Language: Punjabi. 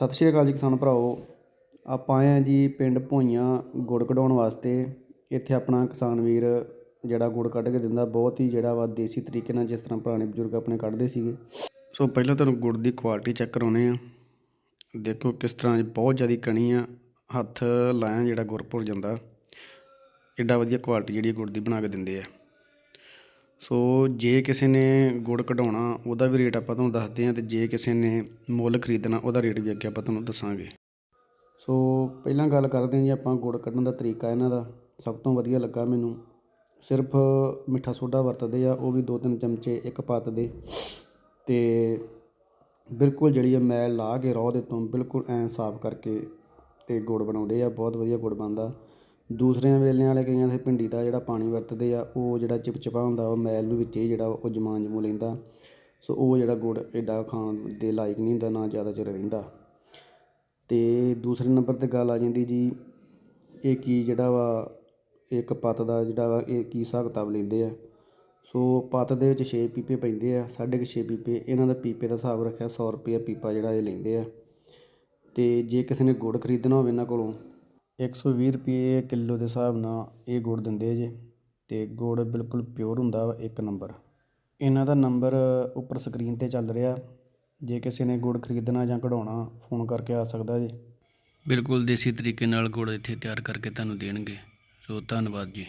ਸਤਿ ਸ਼੍ਰੀ ਅਕਾਲ ਜੀ ਕਿਸਾਨ ਭਰਾਓ ਆਪਾਂ ਆਏ ਆ ਜੀ ਪਿੰਡ ਭੋਈਆਂ ਗੁੜ ਕਢਾਉਣ ਵਾਸਤੇ। ਇੱਥੇ ਆਪਣਾ ਕਿਸਾਨ ਵੀਰ ਜਿਹੜਾ ਗੁੜ ਕੱਢ ਕੇ ਦਿੰਦਾ, ਬਹੁਤ ਹੀ ਜਿਹੜਾ ਵਾ ਦੇਸੀ ਤਰੀਕੇ ਨਾਲ ਜਿਸ ਤਰ੍ਹਾਂ ਪੁਰਾਣੇ ਬਜ਼ੁਰਗ ਆਪਣੇ ਕੱਢਦੇ ਸੀਗੇ। ਸੋ ਪਹਿਲਾਂ ਤੁਹਾਨੂੰ ਗੁੜ ਦੀ ਕੁਆਲਿਟੀ ਚੈੱਕ ਕਰਾਉਨੇ ਆ ਦੇਖੋ ਕਿਸ ਤਰ੍ਹਾਂ ਬਹੁਤ ਜ਼ਿਆਦਾ ਕਣੀ ਆ, ਹੱਥ ਲਾਇਆ ਜਿਹੜਾ ਗੁੜ ਭੁੱਲ ਜਾਂਦਾ। ਐਡਾ ਵਧੀਆ ਕੁਆਲਿਟੀ ਜਿਹੜੀ ਗੁੜ ਦੀ ਬਣਾ ਕੇ ਦਿੰਦੇ ਆ। ਸੋ ਜੇ ਕਿਸੇ ਨੇ ਗੁੜ ਕਢਾਉਣਾ, ਉਹਦਾ ਵੀ ਰੇਟ ਆਪਾਂ ਤੁਹਾਨੂੰ ਦੱਸਦੇ ਹਾਂ ਅਤੇ ਜੇ ਕਿਸੇ ਨੇ ਮੁੱਲ ਖਰੀਦਣਾ, ਉਹਦਾ ਰੇਟ ਵੀ ਅੱਗੇ ਆਪਾਂ ਤੁਹਾਨੂੰ ਦੱਸਾਂਗੇ। ਸੋ ਪਹਿਲਾਂ ਗੱਲ ਕਰਦੇ ਹਾਂ ਜੀ ਆਪਾਂ ਗੁੜ ਕੱਢਣ ਦਾ ਤਰੀਕਾ ਇਹਨਾਂ ਦਾ। ਸਭ ਤੋਂ ਵਧੀਆ ਲੱਗਾ ਮੈਨੂੰ। ਸਿਰਫ ਮਿੱਠਾ ਸੋਡਾ ਵਰਤਦੇ ਆ, ਉਹ ਵੀ ਦੋ ਤਿੰਨ ਚਮਚੇ ਇੱਕ ਪੱਤ ਦੇ। ਤੇ ਬਿਲਕੁਲ ਜਿਹੜੀ ਆ ਮੈਲ ਲਾ ਕੇ ਰੋਹ ਦੇ ਤੋਂ ਬਿਲਕੁਲ ਐਂ ਸਾਫ਼ ਕਰਕੇ ਤੇ ਗੁੜ ਬਣਾਉਂਦੇ ਆ, ਬਹੁਤ ਵਧੀਆ ਗੁੜ ਬਣਦਾ। ਦੂਸਰਿਆਂ ਵੇਲਿਆਂ ਵਾਲੇ ਕਈਆਂ ਦੇ ਭਿੰਡੀ ਦਾ ਜਿਹੜਾ ਪਾਣੀ ਵਰਤਦੇ ਆ, ਉਹ ਜਿਹੜਾ ਚਿਪਚਿਪਾ ਹੁੰਦਾ, ਉਹ ਮੈਲ ਨੂੰ ਵਿੱਚ ਹੀ ਜਿਹੜਾ ਉਹ ਜਮਾਨ ਜਮੂ ਲੈਂਦਾ। ਸੋ ਉਹ ਜਿਹੜਾ ਗੁੜ ਐਡਾ ਖਾਣ ਦੇ ਲਾਇਕ ਨਹੀਂ ਹੁੰਦਾ, ਨਾ ਜ਼ਿਆਦਾ ਚਿਰ ਰਹਿੰਦਾ। ਤੇ ਦੂਸਰੇ ਨੰਬਰ ਤੇ ਗੱਲ ਆ ਜਾਂਦੀ ਜੀ, ਇਹ ਕੀ ਜਿਹੜਾ ਵਾ, ਇੱਕ ਪੱਤ ਦਾ ਜਿਹੜਾ ਵਾ, ਇਹ ਕੀ ਹਿਸਾਬ ਕਿਤਾਬ ਲੈਂਦੇ ਆ? ਸੋ ਪੱਤ ਦੇ ਵਿੱਚ 6 ਪੀਪੇ ਪੈਂਦੇ ਆ, ਸਾਢੇ ਕੁ ਛੇ ਪੀਪੇ, ਇਹਨਾਂ ਦਾ ਪੀਪੇ ਦਾ ਹਿਸਾਬ ਰੱਖਿਆ 100 ਰੁਪਏ ਪੀਪਾ ਜਿਹੜਾ ਇਹ ਲੈਂਦੇ ਆ। ਤੇ ਜੇ ਕਿਸੇ ਨੇ ਗੁੜ ਖਰੀਦਣਾ ਹੋਵੇ ਇਹਨਾਂ ਕੋਲੋਂ 120 ਰੁਪਏ ਕਿਲੋ ਦੇ ਹਿਸਾਬ ਨਾਲ ਇਹ ਗੁੜ ਦਿੰਦੇ ਜੇ। ਅਤੇ ਗੁੜ ਬਿਲਕੁਲ ਪਿਓਰ ਹੁੰਦਾ ਵਾ, ਇੱਕ ਨੰਬਰ। ਇਹਨਾਂ ਦਾ ਨੰਬਰ ਉੱਪਰ ਸਕਰੀਨ ਤੇ ਚੱਲ ਰਿਹਾ। ਜੇ ਕਿਸੇ ਨੇ ਗੁੜ ਖਰੀਦਣਾ ਜਾਂ ਕਢਾਉਣਾ, ਫੋਨ ਕਰਕੇ ਆ ਸਕਦਾ ਜੀ। ਬਿਲਕੁਲ ਦੇਸੀ ਤਰੀਕੇ ਨਾਲ ਗੁੜ ਇੱਥੇ ਤਿਆਰ ਕਰਕੇ ਤੁਹਾਨੂੰ ਦੇਣਗੇ। ਸੋ ਧੰਨਵਾਦ ਜੀ।